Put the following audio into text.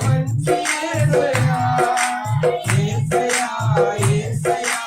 మంచి ఏసయా ఏసయా